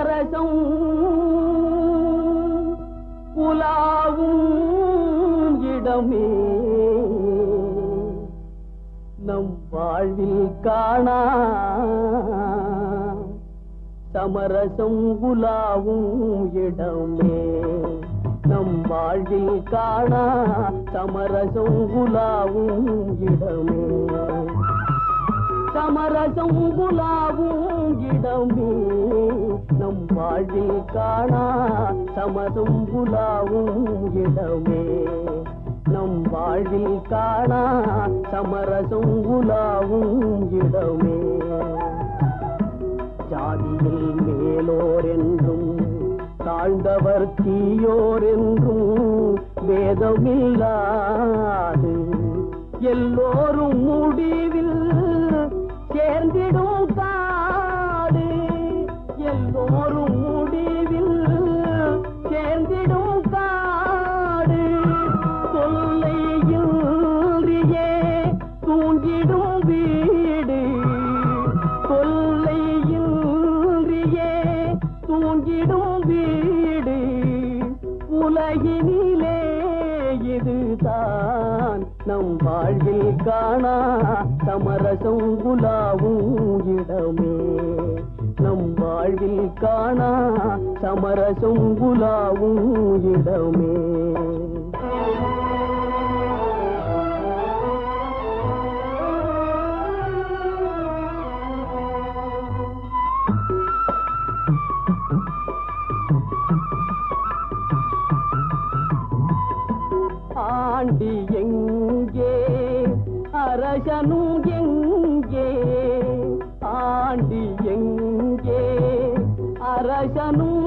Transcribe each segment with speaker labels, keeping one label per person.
Speaker 1: அரசம் புலாவும் இடமே. நம் வாழ்வில் காணா சமரசம் புலாவும் இடமே. நம் வாழ்வில் காணா சமரசம் புலாவும் இடமே. சமரசம் குலாவும் இடமே. நம் வாழ்வில் காணா சமரசம் குலாவும் இடமே. நம் வாழ்வில் காணா சமரசம் குலாவும் இடமே. ஜாதியில் மேலோர் என்றும் தாழ்ந்தவர் தீயோர் என்றும் வேதமில்லாது. எல்லோரும் முடிவில் தான் நம் வாழ்வில் காணா. சமரசம் குலாவும் இடமே. நம் வாழ்வில் காணா. சமரசம் குலாவும் இடமே. ஆண்டி எங்கே அரசனும் எங்கே ஆண்டி எங்கே அரசனும்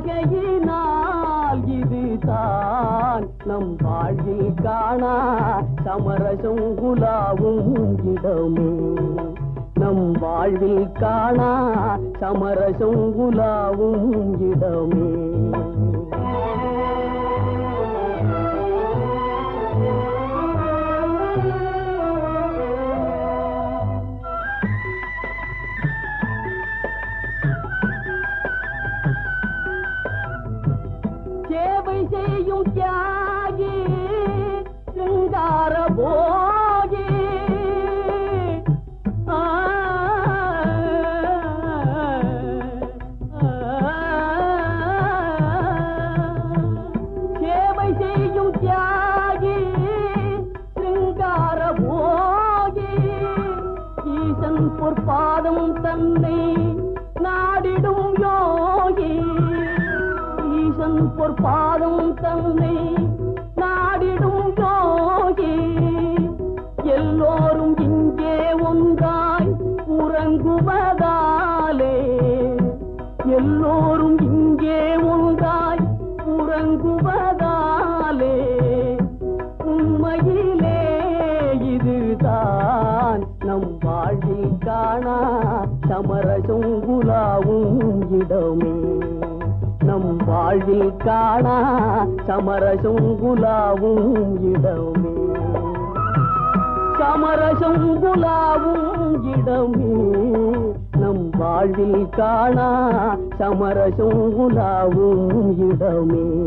Speaker 1: ஆகையினால் இதுதான் நம் வாழ்வில் காணா. சமரசம் குலாவும் இடமே. நம் வாழ்வில் காணா. சமரசம் குலாவும் இடமே. தன்னை நாடிடும் யோகி. ஈசன் பொற்பாதம் தன்னை நாடிடும் யோகி. எல்லோரும் இங்கே ஒன்றாய் உறங்குவதாலே. எல்லோரும் இங்கே ஒன்றாய் உறங்குவதாலே. உண்மையிலே இதுதான் நம் வாழ்வில் காணா சமரசம் குலாவும் இடமே. நம் வாழ்வில் காணா சமரசம் குலாவும் இடமே. சமரசம் குலாவும் இடமே. நம் வாழ்வில் காணா சமரசம் குலாவும் இடமே.